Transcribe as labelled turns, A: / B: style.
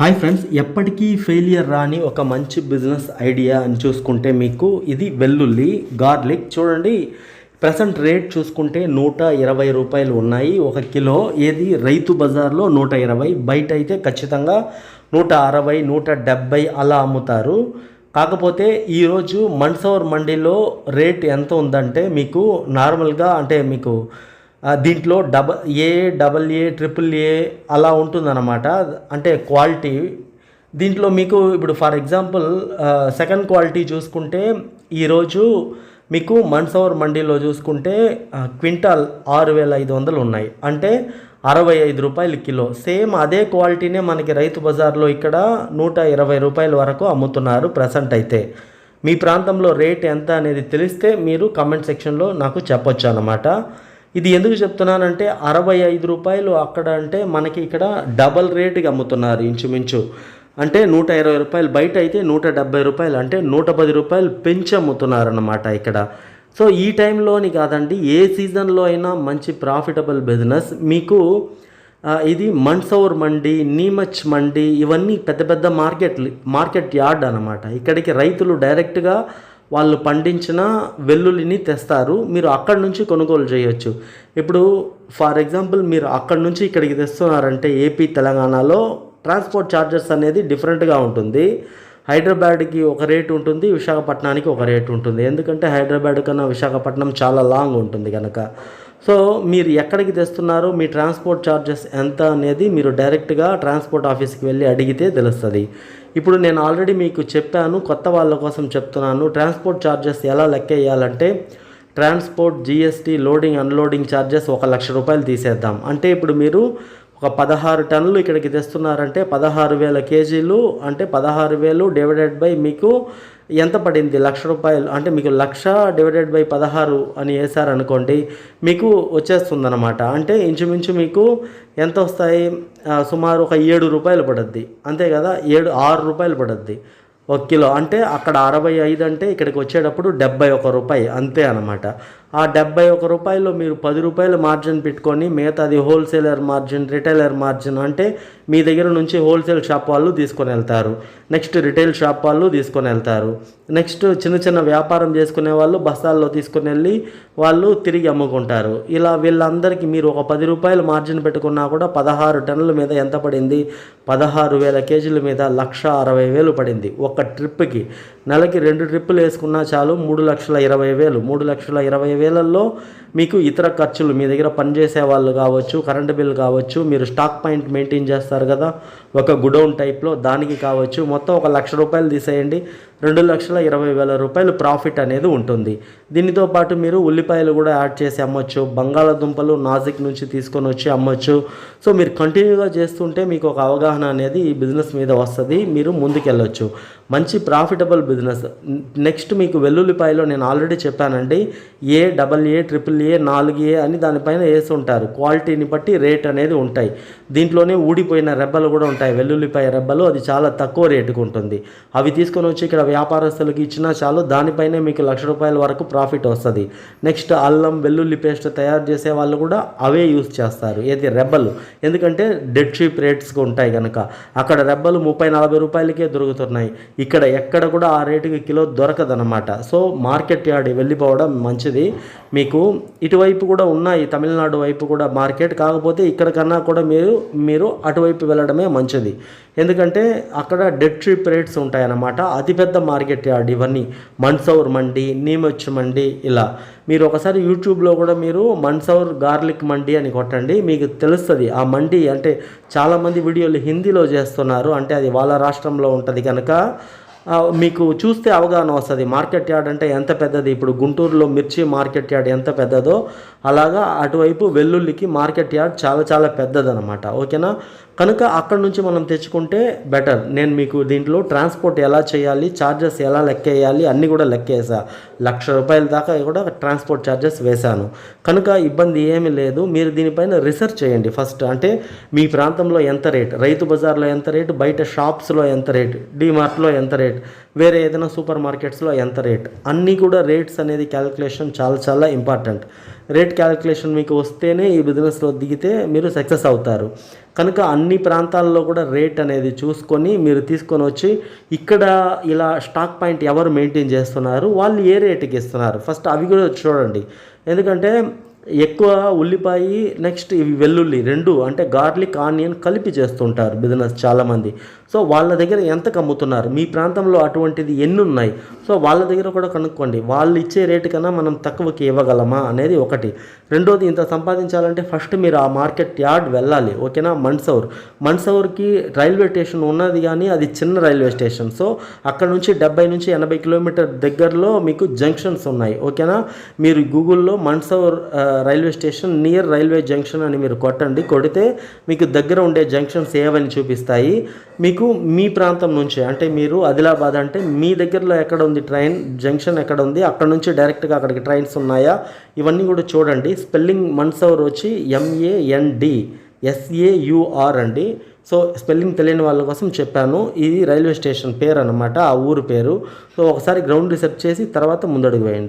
A: Hi friends ఎప్పటికీ failure రాని ఒక మంచి బిజినెస్ ఐడియా అని చూసుకుంటే మీకు ఇది వెల్లుల్లి గార్లిక్ చూడండి. ప్రజెంట్ రేట్ చూసుకుంటే నూట ఇరవై రూపాయలు ఉన్నాయి. ఒక కిలో ఏది? రైతు బజార్లో నూట ఇరవై బయట అయితే ఖచ్చితంగా నూట అరవై నూట డెబ్బై అలా అమ్ముతారు. కాకపోతే ఈరోజు మన్సౌర్ మండీలో రేట్ ఎంత ఉందంటే మీకు నార్మల్గా అంటే మీకు దీంట్లో డబ ఏ డబల్ ఏ ట్రిపుల్ ఏ అలా ఉంటుందన్నమాట. అంటే క్వాలిటీ. దీంట్లో మీకు ఇప్పుడు ఫర్ ఎగ్జాంపుల్ సెకండ్ క్వాలిటీ చూసుకుంటే ఈరోజు మీకు మన్సవర్ మండీలో చూసుకుంటే క్వింటాల్ ఆరు వేల ఐదు వందలు ఉన్నాయి. అంటే అరవై ఐదు రూపాయలు కిలో. సేమ్ అదే క్వాలిటీనే మనకి రైతు బజార్లో ఇక్కడ నూట ఇరవై రూపాయల వరకు అమ్ముతున్నారు ప్రజెంట్ అయితే. మీ ప్రాంతంలో రేట్ ఎంత అనేది తెలిస్తే మీరు కామెంట్ సెక్షన్లో నాకు చెప్పొచ్చు అన్నమాట. ఇది ఎందుకు చెప్తున్నానంటే అరవై ఐదు రూపాయలు అక్కడ అంటే మనకి ఇక్కడ డబల్ రేటుకి అమ్ముతున్నారు ఇంచుమించు. అంటే నూట ఇరవై రూపాయలు బయట అయితే నూట డెబ్బై రూపాయలు అంటే నూట పది రూపాయలు పెంచి అమ్ముతున్నారు అన్నమాట ఇక్కడ. సో ఈ టైంలోని కాదండి ఏ సీజన్లో అయినా మంచి ప్రాఫిటబుల్ బిజినెస్. మీకు ఇది మన్సౌర్ మండి నీమచ్ మండి ఇవన్నీ పెద్ద పెద్ద మార్కెట్ మార్కెట్ యార్డ్ అనమాట ఇక్కడికి రైతులు డైరెక్ట్గా వాళ్ళు పండించిన వెల్లుల్లిని తెస్తారు. మీరు అక్కడి నుంచి కొనుగోలు చేయొచ్చు. ఇప్పుడు ఫర్ ఎగ్జాంపుల్ మీరు అక్కడి నుంచి ఇక్కడికి తెస్తున్నారంటే ఏపీ తెలంగాణలో ట్రాన్స్పోర్ట్ ఛార్జెస్ అనేది డిఫరెంట్గా ఉంటుంది. హైదరాబాద్కి ఒక రేటు ఉంటుంది విశాఖపట్నానికి ఒక రేటు ఉంటుంది. ఎందుకంటే హైదరాబాద్ కన్నా విశాఖపట్నం చాలా లాంగ్ ఉంటుంది కనుక సో మీరు ఎక్కడికి తెస్తున్నారో మీ ట్రాన్స్పోర్ట్ ఛార్జెస్ ఎంత అనేది మీరు డైరెక్ట్గా ట్రాన్స్పోర్ట్ ఆఫీస్కి వెళ్ళి అడిగితే తెలుస్తుంది. ఇప్పుడు నేను ఆల్రెడీ మీకు చెప్పాను కొత్త వాళ్ళ కోసం చెప్తున్నాను. ట్రాన్స్పోర్ట్ ఛార్జెస్ ఎలా లెక్క వేయాలంటే transport GST loading unloading charges ఒక లక్ష రూపాయలు తీసేద్దాం. అంటే ఇప్పుడు మీరు ఒక పదహారు టన్నులు ఇక్కడికి తెస్తున్నారంటే పదహారు వేల కేజీలు అంటే పదహారు వేలు డివైడెడ్ బై మీకు ఎంత పడింది? లక్ష రూపాయలు అంటే మీకు లక్ష డివైడెడ్ బై పదహారు అని వేసారనుకోండి మీకు వచ్చేస్తుందన్నమాట. అంటే ఇంచుమించు మీకు ఎంత వస్తాయి? సుమారు ఒక ఏడు రూపాయలు పడుద్ది. అంతే కదా? ఏడు ఆరు రూపాయలు పడుద్ది. ఒక కిలో. అంటే అక్కడ అరవై ఐదు అంటే ఇక్కడికి వచ్చేటప్పుడు డెబ్బై ఒక రూపాయి. అంతే అనమాట ఆ డెబ్బై ఒక రూపాయలు మీరు పది రూపాయలు మార్జిన్ పెట్టుకొని మిగతాది హోల్సేలర్ మార్జిన్ రిటైలర్ మార్జిన్ అంటే మీ దగ్గర నుంచి హోల్సేల్ షాప్ వాళ్ళు తీసుకొని వెళ్తారు. నెక్స్ట్ రిటైల్ షాప్ వాళ్ళు తీసుకొని వెళ్తారు. నెక్స్ట్ చిన్న చిన్న వ్యాపారం చేసుకునే వాళ్ళు బస్తాల్లో తీసుకుని వెళ్ళి వాళ్ళు తిరిగి అమ్ముకుంటారు. ఇలా వీళ్ళందరికీ మీరు ఒక పది రూపాయలు మార్జిన్ పెట్టుకున్నా కూడా పదహారు టన్నుల మీద ఎంత పడింది? పదహారు వేల కేజీల మీద లక్ష అరవై వేలు పడింది. ఒక ట్రిప్కి నెలకి రెండు ట్రిప్పులు వేసుకున్నా చాలు మూడు లక్షల ఇరవై వేలు. మూడు లక్షల ఇరవై వేలల్లో మీకు ఇతర ఖర్చులు మీ దగ్గర పనిచేసే వాళ్ళు కావచ్చు కరెంటు బిల్ కావచ్చు మీరు స్టాక్ పాయింట్ మెయింటైన్ చేస్తారు కదా ఒక గుడౌన్ టైప్లో దానికి కావచ్చు. మొత్తం ఒక లక్ష రూపాయలు తీసేయండి. రెండు లక్షల ఇరవై వేల రూపాయలు ప్రాఫిట్ అనేది ఉంటుంది. దీనితో పాటు మీరు ఉల్లిపాయలు కూడా యాడ్ చేసి అమ్మొచ్చు బంగాళాదుంపలు నాసిక్ నుంచి తీసుకొని వచ్చి అమ్మొచ్చు. సో మీరు కంటిన్యూగా చేస్తుంటే మీకు ఒక అవగాహన అనేది ఈ బిజినెస్ మీద వస్తుంది మీరు ముందుకెళ్ళొచ్చు. మంచి ప్రాఫిటబుల్ బిజినెస్ నెక్స్ట్ మీకు వెల్లుల్లిపాయలో నేను ఆల్రెడీ చెప్పానండి ఏ డబల్ ఏ ట్రిపుల్ ఏ నాలుగు ఏ అని దానిపైన వేసి ఉంటారు. క్వాలిటీని బట్టి రేట్ అనేది ఉంటాయి. దీంట్లోనే ఊడిపోయిన రెబ్బలు కూడా ఉంటాయి. వెల్లుల్లిపాయ రెబ్బలు అది చాలా తక్కువ రేటుకు ఉంటుంది. అవి తీసుకొని వచ్చి ఇక్కడ వ్యాపారస్తులకు ఇచ్చినా చాలు దానిపైనే మీకు లక్ష రూపాయల వరకు ప్రాఫిట్ వస్తుంది. నెక్స్ట్ అల్లం వెల్లుల్లి పేస్ట్ తయారు చేసే వాళ్ళు కూడా అవే యూస్ చేస్తారు. ఏది? రెబ్బలు. ఎందుకంటే డెడ్ షీప్ రేట్స్ ఉంటాయి కనుక అక్కడ రెబ్బలు ముప్పై నలభై రూపాయలకే దొరుకుతున్నాయి. ఇక్కడ ఎక్కడ కూడా ఆ రేటుకి కిలో దొరకదనమాట సో మార్కెట్ యార్డ్ వెళ్ళిపోవడం మంచిది. మీకు ఇటువైపు కూడా ఉన్నాయి తమిళనాడు వైపు కూడా మార్కెట్. కాకపోతే ఇక్కడ కన్నా కూడా మీరు మీరు అటువైపు వెళ్ళడమే మంచిది. ఎందుకంటే అక్కడ డెడ్ ట్రిప్ రేట్స్ ఉంటాయన్నమాట. అతిపెద్ద మార్కెట్ యార్డ్ ఇవన్నీ. మన్సౌర్ మండి నీమచ్ మండి ఇలా. మీరు ఒకసారి యూట్యూబ్లో కూడా మీరు మన్సౌర్ గార్లిక్ మండి అని కొట్టండి. మీకు తెలుస్తుంది ఆ మండి అంటే చాలామంది వీడియోలు హిందీలో చేస్తున్నారు. అంటే అది వాళ్ళ రాష్ట్రంలో ఉంటుంది కనుక మీకు చూస్తే అవగాహన వస్తుంది. మార్కెట్ యార్డ్ అంటే ఎంత పెద్దది? ఇప్పుడు గుంటూరులో మిర్చి మార్కెట్ యార్డ్ ఎంత పెద్దదో అలాగా అటువైపు వెల్లుల్లికి మార్కెట్ యార్డ్ చాలా చాలా పెద్దదనమాట. ఓకేనా? కనుక అక్కడ నుంచి మనం తెచ్చుకుంటే బెటర్. నేను మీకు దీంట్లో ట్రాన్స్పోర్ట్ ఎలా చేయాలి ఛార్జెస్ ఎలా లెక్క వేయాలి అన్నీ కూడా లెక్కేసా. లక్ష రూపాయల దాకా కూడా ట్రాన్స్పోర్ట్ ఛార్జెస్ వేశాను. కనుక ఇబ్బంది ఏమీ లేదు. మీరు దీనిపైన రీసెర్చ్ చేయండి ఫస్ట్. అంటే మీ ప్రాంతంలో ఎంత రేట్? రైతు బజార్లో ఎంత రేటు? బయట షాప్స్లో ఎంత రేట్? డీమార్ట్లో ఎంత రేట్? వేరే ఏదైనా సూపర్ మార్కెట్స్లో ఎంత రేట్? అన్నీ కూడా రేట్స్ అనేది క్యాలిక్యులేషన్ చాలా చాలా ఇంపార్టెంట్. రేట్ క్యాలిక్యులేషన్ మీకు వస్తేనే ఈ బిజినెస్లో దిగితే మీరు సక్సెస్ అవుతారు. కనుక అన్ని ప్రాంతాల్లో కూడా రేట్ అనేది చూసుకొని మీరు తీసుకొని వచ్చి ఇక్కడ ఇలా స్టాక్ పాయింట్ ఎవరు మెయింటైన్ చేస్తున్నారు? వాళ్ళు ఏ రేటుకి ఇస్తున్నారు? ఫస్ట్ అవి కూడా చూడండి. ఎందుకంటే ఎక్కువ ఉల్లిపాయ నెక్స్ట్ ఇవి వెల్లుల్లి రెండు అంటే గార్లిక్ ఆనియన్ కలిపి చేస్తుంటారు బిజినెస్ చాలామంది. సో వాళ్ళ దగ్గర ఎంతకు అమ్ముతున్నారు? మీ ప్రాంతంలో అటువంటిది ఎన్ని ఉన్నాయి సో వాళ్ళ దగ్గర కూడా కనుక్కోండి. వాళ్ళు ఇచ్చే రేటు కన్నా మనం తక్కువకి ఇవ్వగలమా అనేది ఒకటి. రెండోది ఇంత సంపాదించాలంటే ఫస్ట్ మీరు ఆ మార్కెట్ యార్డ్ వెళ్ళాలి. ఓకేనా? మన్సౌర్. మన్సౌర్కి రైల్వే స్టేషన్ ఉన్నది కానీ అది చిన్న రైల్వే స్టేషన్. సో అక్కడ నుంచి డెబ్బై నుంచి ఎనభై కిలోమీటర్ దగ్గరలో మీకు జంక్షన్స్ ఉన్నాయి. ఓకేనా? మీరు గూగుల్లో Mandsaur railway station near railway junction అని మీరు కొట్టండి. కొడితే మీకు దగ్గర ఉండే జంక్షన్స్ ఏవని చూపిస్తాయి. మీకు మీ ప్రాంతం నుంచి అంటే మీరు ఆదిలాబాద్ అంటే మీ దగ్గరలో ఎక్కడ ఉంది ట్రైన్ జంక్షన్ ఎక్కడ ఉంది అక్కడ నుంచి డైరెక్ట్గా అక్కడికి ట్రైన్స్ ఉన్నాయా? ఇవన్నీ కూడా చూడండి. స్పెల్లింగ్ మన్సౌర్ వచ్చి ఎంఏఎన్డి ఎస్ఏయుఆర్ అండి. సో స్పెల్లింగ్ తెలియని వాళ్ళ కోసం చెప్పాను. ఇది రైల్వే స్టేషన్ పేరు అనమాట ఆ ఊరు పేరు. సో ఒకసారి గ్రౌండ్ రీసెర్చ్ చేసి తర్వాత ముందడుగు వేయండి.